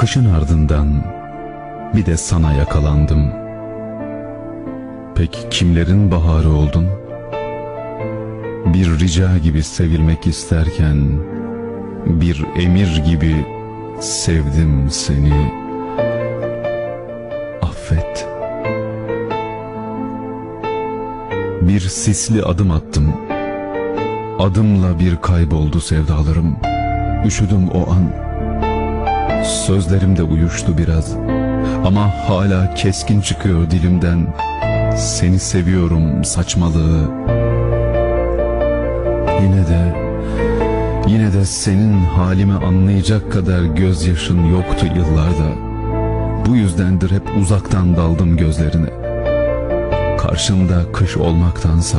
kışın ardından bir de sana yakalandım. Peki kimlerin baharı oldun? Bir rica gibi sevilmek isterken bir emir gibi sevdim seni. Affet. Bir sisli adım attım. Adımla bir kayboldu sevdalarım. Üşüdüm o an. Sözlerim de uyuştu biraz. Ama hala keskin çıkıyor dilimden. Seni seviyorum saçmalığı. Yine de yine de senin halimi anlayacak kadar gözyaşın yoktu yıllarda. Bu yüzdendir hep uzaktan daldım gözlerine. Karşında kış olmaktansa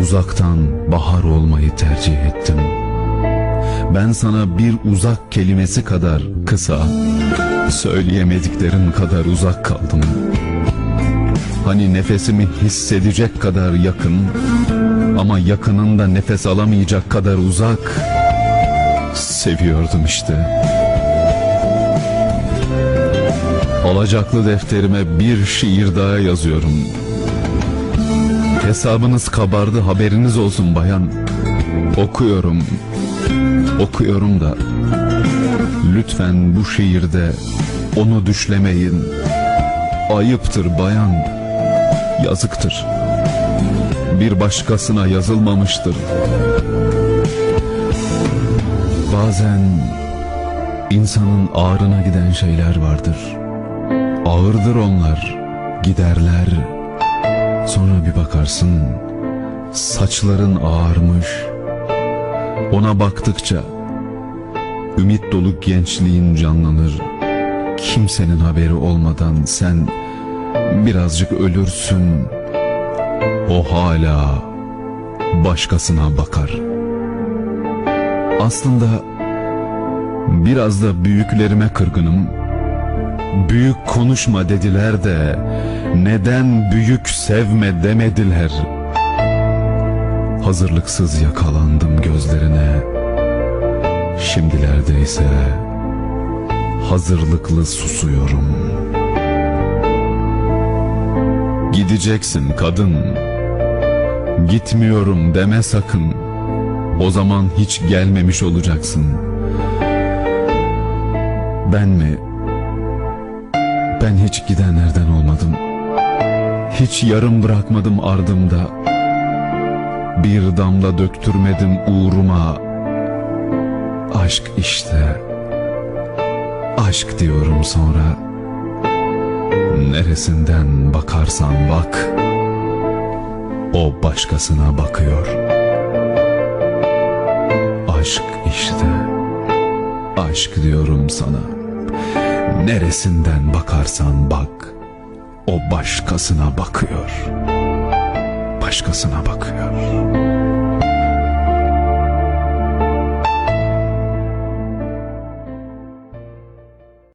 uzaktan bahar olmayı tercih ettim. Ben sana bir uzak kelimesi kadar kısa, söyleyemediklerin kadar uzak kaldım. Hani nefesimi hissedecek kadar yakın ama yakınında nefes alamayacak kadar uzak seviyordum işte. Alacaklı defterime bir şiir daha yazıyorum. Hesabınız kabardı haberiniz olsun bayan. Okuyorum. Okuyorum da. Lütfen bu şiirde onu düşlemeyin. Ayıptır bayan. Yazıktır. Bir başkasına yazılmamıştır. Bazen insanın ağrına giden şeyler vardır. Ağırdır onlar, giderler. Sonra bir bakarsın, saçların ağarmış. Ona baktıkça, ümit dolu gençliğin canlanır. Kimsenin haberi olmadan sen birazcık ölürsün. O hala başkasına bakar. Aslında biraz da büyüklerime kırgınım. Büyük konuşma dediler de neden büyük sevme demediler. Hazırlıksız yakalandım gözlerine. Şimdilerde ise hazırlıklı susuyorum. Gideceksin kadın. Gitmiyorum deme sakın. O zaman hiç gelmemiş olacaksın. Ben mi ben hiç gidenlerden olmadım. Hiç yarım bırakmadım ardımda. Bir damla döktürmedim uğruma. Aşk işte. Aşk diyorum sonra. Neresinden bakarsan bak. O başkasına bakıyor. Aşk işte. Aşk diyorum sana. Neresinden bakarsan bak, o başkasına bakıyor başkasına bakıyor.